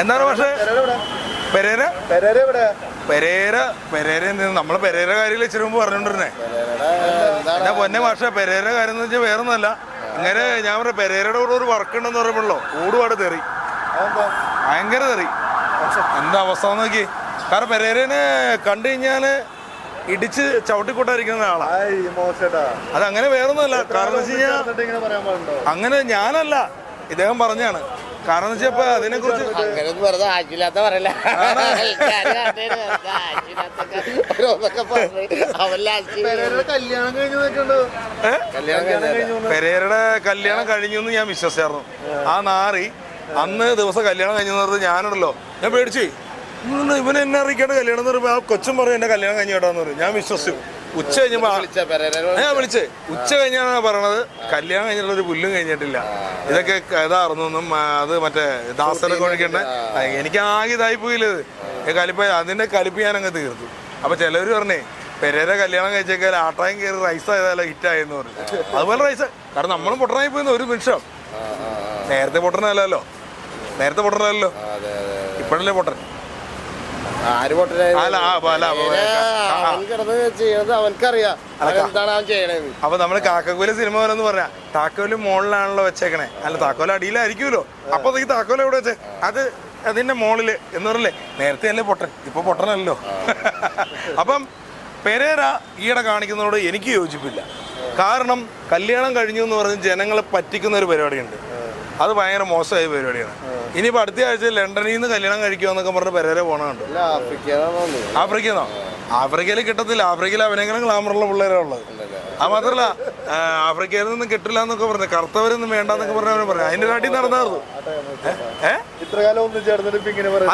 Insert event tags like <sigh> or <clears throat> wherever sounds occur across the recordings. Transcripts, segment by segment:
എന്താണ് പക്ഷേ Pereira Pereira? Pereira Pereira നമ്മൾ പെരേര കാര്യം ഇച്ചിരി മുമ്പ് പറഞ്ഞോണ്ടിരുന്നേ. എന്നാ പൊന്നെ പക്ഷെ പെരേര കാര്യം എന്ന് വെച്ചാൽ വേറെ ഒന്നല്ല ഇങ്ങനെ ഞാൻ പറഞ്ഞ പെരേരയുടെ കൂടെ ഒരു വർക്ക് ഉണ്ടെന്ന് പറയുമ്പോഴല്ലോ കൂടുപാട് തെറി. ഭയങ്കര തെറി. എന്താ അവസ്ഥ നോക്കി കാരണം പെരേരനെ കണ്ടു കഴിഞ്ഞാൽ ഇടിച്ച് ചവിട്ടിക്കൂട്ടായിരിക്കുന്ന ആളാ ആയ് മോശട്ടാ. അത് അങ്ങനെ വേറൊന്നുമല്ല കാരണം വെച്ച് കഴിഞ്ഞാൽ അങ്ങനെ ഞാനല്ല. ഇദ്ദേഹം പറഞ്ഞാണ്. കാരണം അതിനെ കുറിച്ച് വെറുതെ പറയല കല്യാണം കഴിഞ്ഞു കല്യാണം കഴിഞ്ഞു പെരേരയുടെ കല്യാണം കഴിഞ്ഞു എന്ന് ഞാൻ വിശ്വസിച്ചായിരുന്നു. ആ നാറി അന്ന് ദിവസം കല്യാണം കഴിഞ്ഞു പറഞ്ഞത് ഞാനുണ്ടല്ലോ. ഞാൻ പേടിച്ചു ഇവനെന്നെ എന്നെ അറിയിക്കാണ്ട് കല്യാണം എന്ന് പറയുമ്പോൾ ആ കൊച്ചും പറയും എന്റെ കല്യാണം കഴിഞ്ഞു കേട്ടോ എന്ന് പറയും. ഞാൻ വിശ്വസിച്ചു. ഉച്ച കഴിഞ്ഞപ്പോ വിളിച്ച ഞാൻ വിളിച്ചേ. ഉച്ച കഴിഞ്ഞാണ് പറയണത്. കല്യാണം കഴിഞ്ഞിട്ടുള്ള ഒരു പുല്ലും കഴിഞ്ഞിട്ടില്ല. ഇതൊക്കെ ഇതാർന്നു അത് മറ്റേ ദാസനെ കൊഴിക്കണ്ട? എനിക്ക് ആകെ ഇതായി പോയില്ലത് കലിപ്പ അതിന്റെ കലിപ്പ് ഞാൻ അങ്ങ് തീർത്തു. അപ്പൊ ചിലവര് പറഞ്ഞേ പെരേരെ കല്യാണം കഴിച്ചേക്കാൽ ആട്ടായം കയറി റൈസ് ആയതല്ല ഹിറ്റായെന്ന് പറഞ്ഞു. അതുപോലെ റൈസ് കാരണം നമ്മളും പൊട്ടനായി പോയിന്ന് ഒരു നിമിഷം. നേരത്തെ പൊട്ടനല്ലല്ലോ. നേരത്തെ പൊട്ടണല്ലോ ഇപ്പോഴല്ലേ പൊട്ടൻ. ആര് അവൻ കിടന്ന് ചെയ്യണത് അവൻക്കറിയാം അവൻ എന്താണ് അവൻ ചെയ്യണത്? അപ്പൊ നമ്മൾ കാക്കക്കൂല സിനിമ പോലെന്ന് പറഞ്ഞാ താക്കോൽ മുകളിലാണല്ലോ വെച്ചേക്കണേ. അല്ല താക്കോല അടിയിലായിരിക്കുമല്ലോ. അപ്പൊ ഈ താക്കോല എവിടെ വെച്ചേ? അത് അതിന്റെ മോളിൽ എന്ന് പറഞ്ഞില്ലേ? നേരത്തെ അല്ലേ പൊട്ടൻ? ഇപ്പൊ പൊട്ടനല്ലോ. <laughs> അപ്പം പെരേര ഈയിടെ കാണിക്കുന്നതോട് എനിക്ക് യോജിപ്പില്ല. കാരണം കല്യാണം കഴിഞ്ഞു എന്ന് പറഞ്ഞ് ജനങ്ങളെ പറ്റിക്കുന്ന ഒരു പരിപാടിയുണ്ട്. അത് ഭയങ്കര മോശമായ പരിപാടിയാണ്. ഇനിയിപ്പോ അടുത്ത ആഴ്ച ലണ്ടനിൽ നിന്ന് കല്യാണം കഴിക്കുമെന്നൊക്കെ പറഞ്ഞ് പെരേരെ ആഫ്രിക്കയാണോ ആഫ്രിക്കന്നോ ആഫ്രിക്കയിൽ കിട്ടത്തില്ല. ആഫ്രിക്കയിൽ അവനെങ്കിലും ഗ്ലാമറുള്ള പിള്ളേരാ ഉള്ളത്. അത് മാത്രല്ല ആഫ്രിക്കയിൽ നിന്നും കിട്ടില്ല എന്നൊക്കെ പറഞ്ഞു. കറുത്തവരൊന്നും വേണ്ടെന്നൊക്കെ പറഞ്ഞവരും പറഞ്ഞു അതിന്റെ നാട്ടിൽ നടന്നായിരുന്നു.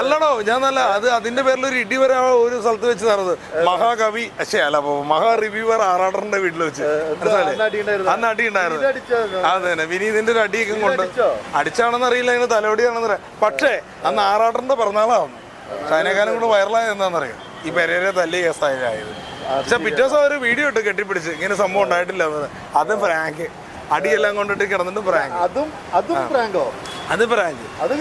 അല്ലടോ ഞാൻ നല്ല അത് അതിന്റെ പേരിൽ ഒരു ഇടി വരെ ഒരു സ്ഥലത്ത് വെച്ച് നടന്നത് മഹാകവി പക്ഷേ അല്ല മഹാ റിവ്യൂവർ ആറാടറിന്റെ വീട്ടിൽ വെച്ച്? അന്ന് അടി ഉണ്ടായിരുന്നു അതെ തന്നെ വിനീതിന്റെ ഒരു അടിയൊക്കെ കൊണ്ട് അടിച്ചോ? അടിച്ചാണെന്ന് അറിയില്ല അതിന് തലോടിയാണെന്ന് അറിയാം. പക്ഷേ അന്ന് ആറാടറിന്റെ പറഞ്ഞാളാവുന്നു ഷൈനക്കാനും കൂടെ വൈറലായ എന്താണെന്നറിയാം? ഈ പെരേരെ തല്ലിയ കേസായത് പക്ഷെ പിറ്റേ ദിവസം ഒരു വീഡിയോ ഇട്ട് കെട്ടിപ്പിടിച്ച്. ഇങ്ങനെ സംഭവം ഉണ്ടായിട്ടില്ല അത് പ്രാങ്ക് അടിയെല്ലാം കൊണ്ടിട്ട് കിടന്നിട്ട് പ്രാങ്ക് അതും അതും പ്രാങ്കോ അത് പ്രാങ്ക് അത്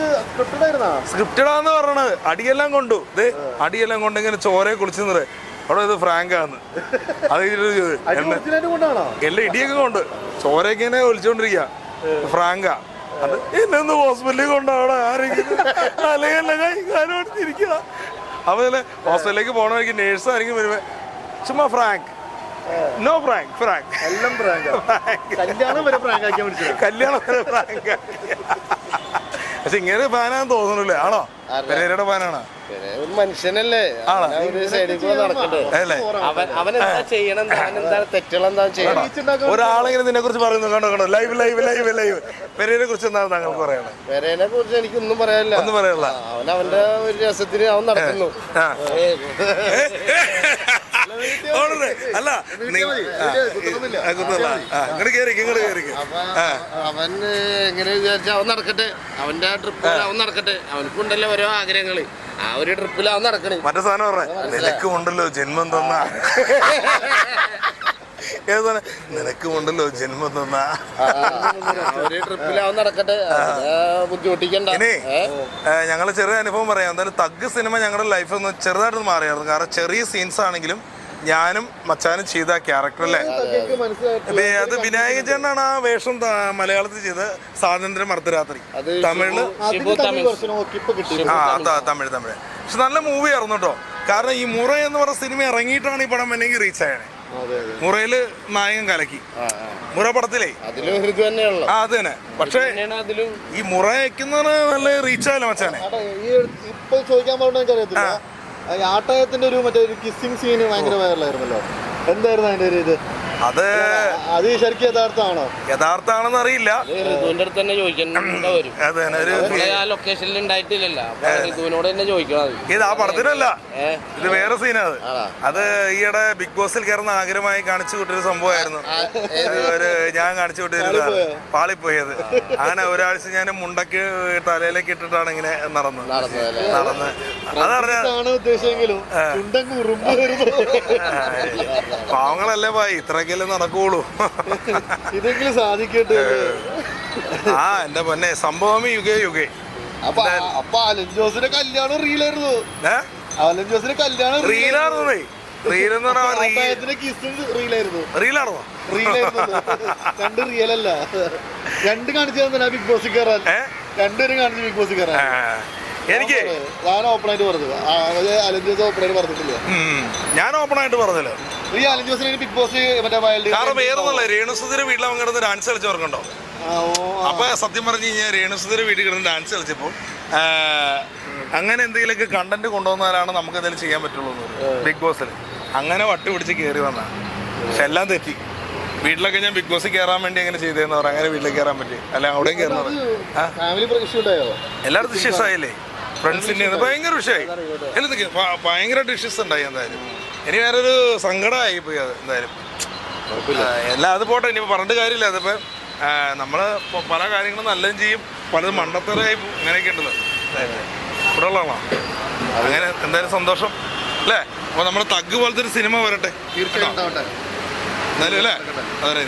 സ്ക്രിപ്റ്റഡാന്ന് പറയണത് അടിയെല്ലാം കൊണ്ടു. ഇത് അടിയെല്ലാം കൊണ്ട് ഇങ്ങനെ കുളിച്ചു നിറ അവിടെ ഇത് ഫ്രാങ്ക് ആണ് അത് <laughs> എല്ലാം ഇടിയൊക്കെ കൊണ്ട്. ചോരയൊക്കെ ഇങ്ങനെ ഒലിച്ചോണ്ടിരിക്കുക ഫ്രാങ്കാ അത് എന്നെ ഹോസ്പിറ്റലിൽ കൊണ്ടാണോ ആരെങ്കിലും അല്ലെങ്കിൽ കൈ കാലോടിച്ചിരിക്കുക അതുപോലെ ഹോസ്പിറ്റലിലേക്ക് പോകണമെങ്കിൽ വഴിക്ക് നേഴ്സ് ആരെങ്കിലും വരുമ്പോ ചുമ്മാ ഫ്രാങ്ക് നോ ഫ്രാങ്ക് ഫ്രാങ്ക് എല്ലാം പ്രാങ്കാ കല്യാണം വരെ പ്രാങ്ക് ആക്കി വിളിച്ചത് കല്യാണം വരെ ഫ്രാങ്ക് പക്ഷെ ഇങ്ങനെ ഫാനാന്ന് തോന്നുന്നില്ലേ ആണോ? പെരേരയുടെ ഫാനാണോ? ഒരു മനുഷ്യനല്ലേ. ഒരു ഒരാളിങ്ങനെ നിന്നെ കുറിച്ച് പറയുന്നു. കണ്ടോ കണ്ടോ? ലൈവ് ലൈവ് ലൈവ് ലൈവ് പെരേനെ കുറിച്ച് എന്താണ് താങ്കൾക്ക് പറയണത് പെരേനെ കുറിച്ച് എനിക്കൊന്നും പറയാനില്ല. ഒന്നും പറയാനുള്ള അവൻ അവന്റെ ഒരു രസത്തിന് അവൻ നടക്കുന്നു. ഓണറ് അല്ല കുത്തല്ല. കേറിക്ക് ഇങ്ങട് കേറിക്ക് അപ്പൊ അവൻ എങ്ങനെ വിചാരിച്ച അവൻ നടക്കട്ടെ. അവന്റെ ട്രിപ്പ് അവൻ നടക്കട്ടെ. അവനക്കുണ്ടല്ലോ ഓരോ ആഗ്രഹങ്ങൾ. ആ ഒരു ട്രിപ്പിൽ അവൻ നടക്കണേ. മറ്റേ സാധനം പറഞ്ഞ നിനക്കും ഉണ്ടല്ലോ ജന്മം തന്ന. ഏതാണ് നിനക്ക് നിനക്കും ഉണ്ടല്ലോ ജന്മം തന്ന. ഒരു ട്രിപ്പിൽ അവൻ നടക്കട്ടെ. ബുദ്ധിമുട്ടിക്കണ്ട. ഇനി ഞങ്ങൾ ചെറിയ അനുഭവം പറയാം. എന്തായാലും തഗ് സിനിമ ഞങ്ങളുടെ ലൈഫിൽ നിന്ന് ചെറുതായിട്ടൊന്ന് മാറിയായിരുന്നു. കാരണം ചെറിയ സീൻസ് ആണെങ്കിലും ഞാനും മച്ചാനും ചെയ്ത ക്യാരക്ടർ അല്ലേ? അത് വിനായക ചേട്ടനാണ് ആ വേഷം മലയാളത്തിൽ ചെയ്ത് സ്വാതന്ത്ര്യം അർദ്ധരാത്രി. തമിഴിൽ ആ അതാ തമിഴ് തമിഴ്. പക്ഷെ നല്ല മൂവി ആയിരുന്നു കേട്ടോ കാരണം ഈ മുറ എന്ന് പറഞ്ഞ സിനിമ ഇറങ്ങിയിട്ടാണ് ഈ പടം എനിക്ക് റീച്ച് ആയത്. മുറയിൽ നായകൻ കലക്കി. മുറ പടത്തിലേ. ആ അത് തന്നെ. പക്ഷേ ഈ മുറ വയ്ക്കുന്നതിന് നല്ല റീച്ച് ആയല്ലോ മച്ചാനെ. ഇപ്പൊ ചോദിക്കാൻ പറഞ്ഞ എനിക്ക് അറിയത്തില്ല ഈ ആട്ടയത്തിന്റെ ഒരു മറ്റേ ഒരു കിസ്സിങ് സീന് ഭയങ്കര വൈറലായിരുന്നല്ലോ എന്തായിരുന്നു അതിന്റെ ഒരു ഇത്? അത് അത് ശരിക്കും യഥാർത്ഥമാണോ? യഥാർത്ഥമാണെന്ന് അറിയില്ല. അത് ഋതുവിന്റെ അടുത്ത് തന്നെ ചോദിക്കണ്ട വരും <clears throat> അത് തന്നെ ഒരു ആ ലൊക്കേഷനിൽ ഉണ്ടായിട്ടില്ലല്ലോ. അപ്പൊ ഋതുവിനോട് തന്നെ ചോദിക്കണം ഇത് ആ പടത്തിനല്ല. ഇത് വേറെ സീനാണ്? അത്. ഈയിടെ ബിഗ് ബോസിൽ കയറുന്ന ആഗ്രഹമായി കാണിച്ചു വിട്ടൊരു സംഭവമായിരുന്നു. ഒരു ഞാൻ കാണിച്ചു വിട്ടൊരു പാളിപ്പോയത്. അങ്ങനെ ഒരാഴ്ച ഞാൻ മുണ്ടക്ക് തലയിലേക്ക് ഇട്ടിട്ടാണ് ഇങ്ങനെ നടന്നു നടന്ന്. അതറിഞ്ഞ പാവങ്ങളല്ലേ പോയി ചുണ്ടങ്ങ് ഭായി നടക്കുള്ളൂ. ഇതെങ്കിലും സാധിക്കട്ടെ. ആ എന്റെ പൊന്നെ സംഭവം യുഗേ യുഗേ. അപ്പൊ അപ്പൊ അലൻ ജോസിന്റെ കല്യാണം റീലായിരുന്നു അലൻ ജോസിന്റെ പറഞ്ഞാൽ റീലായിരുന്നു റീലായിരുന്നു രണ്ട് റിയൽ അല്ല. രണ്ട് കാണിച്ചു തന്നെ ബിഗ് ബോസിൽ കയറാൻ ഏ? രണ്ടുപേരും കാണിച്ചു ബിഗ് ബോസിൽ കയറാൻ എനിക്ക് ഞാൻ അലൻ ജോസ് പറഞ്ഞിട്ടില്ല. ഓപ്പൺ ആയിട്ട് പറഞ്ഞല്ലോ. ഈ അലൻ ജോസിന് ബിഗ് ബോസ് മറ്റേ വൈൽഡ് കാരണം വേറൊന്നല്ല രേണുസുതിന്റെ വീട്ടിൽ അവൻ കിടന്ന് ഡാൻസ് കളിച്ചവർക്കുണ്ടോ? അപ്പൊ സത്യം പറഞ്ഞു കഴിഞ്ഞാൽ രേണുസുതിന്റെ വീട്ടിൽ കിടന്ന് ഡാൻസ് കളിച്ചപ്പോൾ അങ്ങനെ എന്തെങ്കിലുമൊക്കെ കണ്ടന്റ് കൊണ്ടുവന്നാലാണ് നമുക്ക് എന്തെങ്കിലും ചെയ്യാൻ പറ്റുള്ളൂ ബിഗ് ബോസിൽ അങ്ങനെ വട്ടി പിടിച്ച് കയറി വന്നാ. പക്ഷെ എല്ലാം തെറ്റി. വീട്ടിലൊക്കെ ഞാൻ ബിഗ് ബോസിൽ കയറാൻ വേണ്ടി അങ്ങനെ ചെയ്തതെന്ന് പറയാം അങ്ങനെ വീട്ടിലേക്ക് കയറാൻ പറ്റി. അല്ല അവിടെയും കയറുന്നത് എല്ലായിടത്തും ഇഷ്യൂസ് ആയില്ലേ? ഫ്രണ്ട്സിന്റെ ഭയങ്കര വിഷയമായി എന്തൊക്കെ ഭയങ്കര ഇഷ്യൂസ് ഉണ്ടായി എന്തായാലും. ഇനി വേറൊരു സങ്കടമായി പോയി അത് എന്തായാലും. എല്ലാം അത് പോട്ടെ ഇനി പറഞ്ഞിട്ട് കാര്യമില്ല. അതിപ്പോ ആ, നമ്മൾ പല കാര്യങ്ങളും നല്ലതും ചെയ്യും. പലതും മണ്ടത്തരായി അങ്ങനെയൊക്കെ ഉണ്ടല്ലോ. ഇവിടെ ഉള്ളതാണോ അങ്ങനെ എന്തായാലും സന്തോഷം. അല്ലേ? അപ്പൊ നമ്മുടെ തഗ് പോലത്തെ ഒരു സിനിമ വരട്ടെ. തീർച്ചയായിട്ടും എന്തായാലും അല്ലേ? അതെ